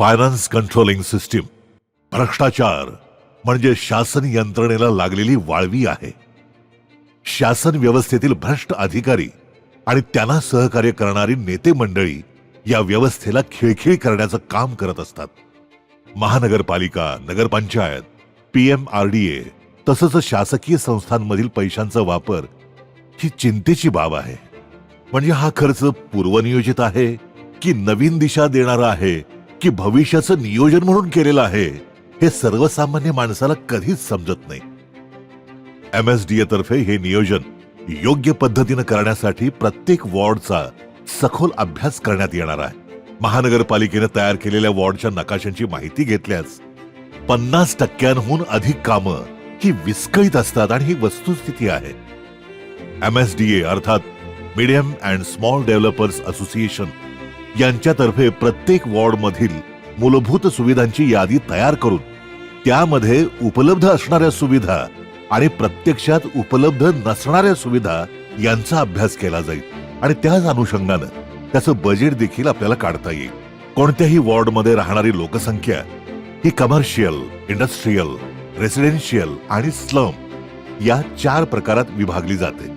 Finance controlling system भ्रष्टाचार म्हणजे शासन यंत्रणेला लागलेली वाळवी आहे. शासन व्यवस्थेतील भ्रष्ट अधिकारी आणि त्यांना सहकार्य करणारी नेते मंडळी या व्यवस्थेला खिळखिळ करण्याचं काम करत असतात. महानगरपालिका नगरपंचायत P M R D A तसंच शासकीय संस्थांमधील पैशांचा वापर ही चिंतेची बाब आहे. म्हणजे हा खर्च पूर्वनियोजित आहे की नवीन दिशा देणारा आहे की भविष्याचं नियोजन म्हणून केलेलं आहे हे सर्वसामान्य माणसाला कधीच समजत नाही. एमएसडीए तर्फे हे नियोजन योग्य पद्धतीनं करण्यासाठी प्रत्येक वॉर्डचा सखोल अभ्यास करण्यात येणार आहे. महानगरपालिकेनं तयार केलेल्या वॉर्डच्या नकाशांची माहिती घेतल्यास पन्नास टक्क्यांहून अधिक कामं ही विस्कळीत असतात आणि ही वस्तुस्थिती आहे. एमएसडीए अर्थात medium and small developers association यांच्यातर्फे प्रत्येक वॉर्डमधील मूलभूत सुविधांची यादी तयार करून त्यामध्ये उपलब्ध असणाऱ्या सुविधा आणि प्रत्यक्षात उपलब्ध नसणाऱ्या सुविधा यांचा अभ्यास केला जाईल. आणि त्याच अनुषंगानं त्याचं बजेट देखील आपल्याला काढता येईल. कोणत्याही वॉर्डमध्ये राहणारी लोकसंख्या ही कमर्शियल इंडस्ट्रीयल रेसिडेन्शियल आणि स्लम या चार प्रकारात विभागली जाते.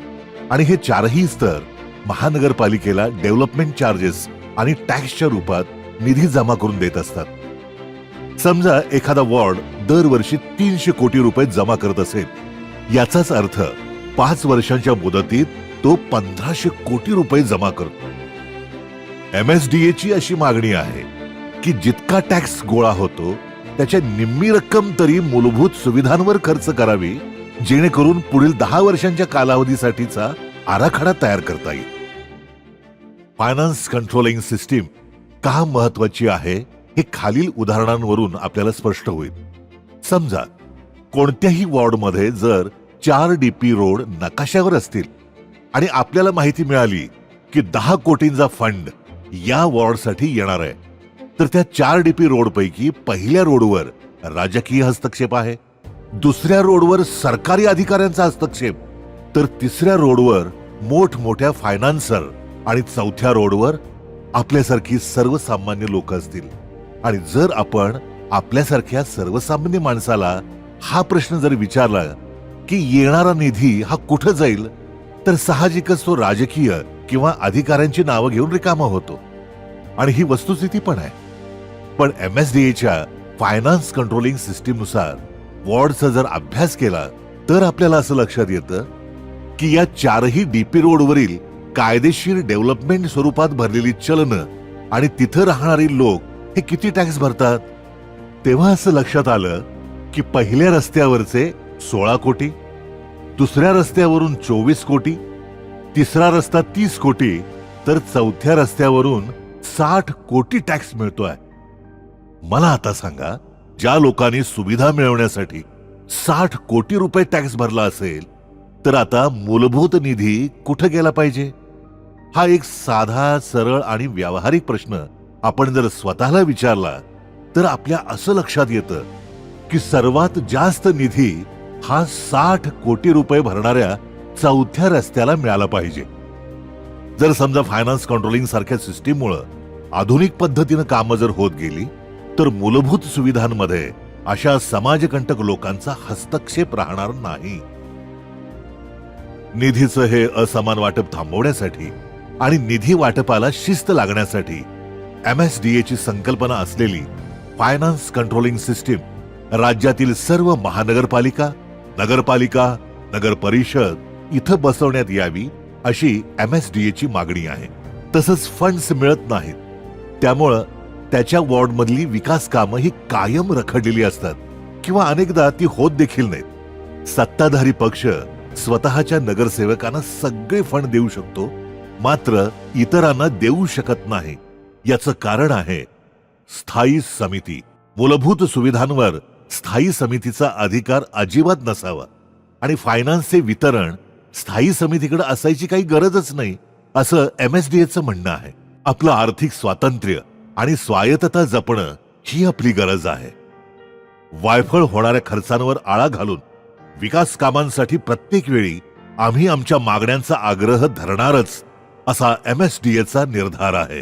आणि हे चारही स्तर महानगरपालिकेला डेव्हलपमेंट चार्जेस आणि टॅक्सच्या रूपात निधी जमा करून देत असतात. समजा एखादा वॉर्ड दरवर्षी तीनशे कोटी रुपये जमा करत असेल याचाच अर्थ पाच वर्षांच्या मुदतीत तो पंधराशे कोटी रुपये जमा करतो. एमएसडीए ची अशी मागणी आहे की जितका टॅक्स गोळा होतो त्याच्या निम्मी रक्कम तरी मूलभूत सुविधांवर खर्च करावी जेणेकरून पुढील दहा वर्षांच्या कालावधीसाठीचा आराखडा तयार करता येईल. फायनान्स कंट्रोलिंग सिस्टीम का महत्वाची आहे हे खालील उदाहरणांवरून आपल्याला स्पष्ट होईल. समजा कोणत्याही वॉर्डमध्ये जर चार डी पी रोड नकाशावर असतील आणि आपल्याला माहिती मिळाली की दहा कोटींचा फंड या वॉर्डसाठी येणार आहे तर त्या चार डी पी रोडपैकी पहिल्या रोडवर राजकीय हस्तक्षेप आहे दुसऱ्या रोडवर सरकारी अधिकाऱ्यांचा हस्तक्षेप तर तिसऱ्या रोडवर मोठमोठ्या फायनान्सर आणि चौथ्या रोडवर आपल्यासारखी सर्वसामान्य लोक असतील. आणि जर आपण आपल्यासारख्या सर्वसामान्य माणसाला हा प्रश्न जर विचारला की येणारा निधी हा कुठं जाईल तर साहजिकच तो राजकीय किंवा अधिकाऱ्यांची नावं घेऊन रिकामा होतो. आणि ही वस्तुस्थिती पण आहे. पण एम एस डी एच्या फायनान्स कंट्रोलिंग सिस्टीमनुसार वॉर्डचा जर अभ्यास केला तर आपल्याला असं लक्षात येतं की या चारही डीपी रोडवरील कायदेशीर डेव्हलपमेंट स्वरूपात भरलेली चलनं आणि तिथं राहणारी लोक हे किती टॅक्स भरतात? तेव्हा असं लक्षात आलं की पहिल्या रस्त्यावरचे सोळा कोटी दुसऱ्या रस्त्यावरून चोवीस कोटी तिसरा रस्ता तीस कोटी तर चौथ्या रस्त्यावरून साठ कोटी टॅक्स मिळतोय. मला आता सांगा ज्या लोकांनी सुविधा मिळवण्यासाठी साठ कोटी रुपये टॅक्स भरला असेल तर आता मूलभूत निधी कुठं गेला पाहिजे? हा एक साधा सरळ आणि व्यावहारिक प्रश्न आपण जर स्वतःला विचारला तर आपल्या असं लक्षात येतं की सर्वात जास्त निधी हा साठ कोटी रुपये भरणाऱ्या चौथ्या रस्त्याला मिळाला पाहिजे. जर समजा फायनान्स कंट्रोलिंग सारख्या सिस्टीममुळं आधुनिक पद्धतीनं कामं जर होत गेली तर मूलभूत सुविधांमध्ये अशा समाजकंटक लोकांचा हस्तक्षेप राहणार नाही. निधीचं हे असमान वाटप थांबवण्यासाठी आणि निधी वाटपाला शिस्त लागण्यासाठी एमएसडीए ची संकल्पना असलेली फायनान्स कंट्रोलिंग सिस्टीम राज्यातील सर्व महानगरपालिका नगरपालिका नगर परिषद इथं बसवण्यात यावी अशी एमएसडीए ची मागणी आहे. तसंच फंड्स मिळत नाहीत. त्यामुळं त्याच्या वॉर्डमधली विकास कामं ही कायम रखडलेली असतात किंवा अनेकदा ती होत देखील नाहीत. सत्ताधारी पक्ष स्वतःच्या नगरसेवकांना सगळे फंड देऊ शकतो मात्र इतरांना देऊ शकत नाही. याचं कारण आहे स्थायी समिती. मूलभूत सुविधांवर स्थायी समितीचा अधिकार अजिबात नसावा. आणि फायनान्सचे वितरण स्थायी समितीकडे असायची काही गरजच नाही असं एम एस डीएचं म्हणणं आहे. आपलं आर्थिक स्वातंत्र्य आणि स्वायत्तता जपणं ही आपली गरज आहे. वायफळ होणाऱ्या खर्चांवर आळा घालून विकास कामांसाठी प्रत्येक वेळी आम्ही आमच्या मागण्यांचा आग्रह धरणारच असा एम एस डी एचा निर्धार आहे.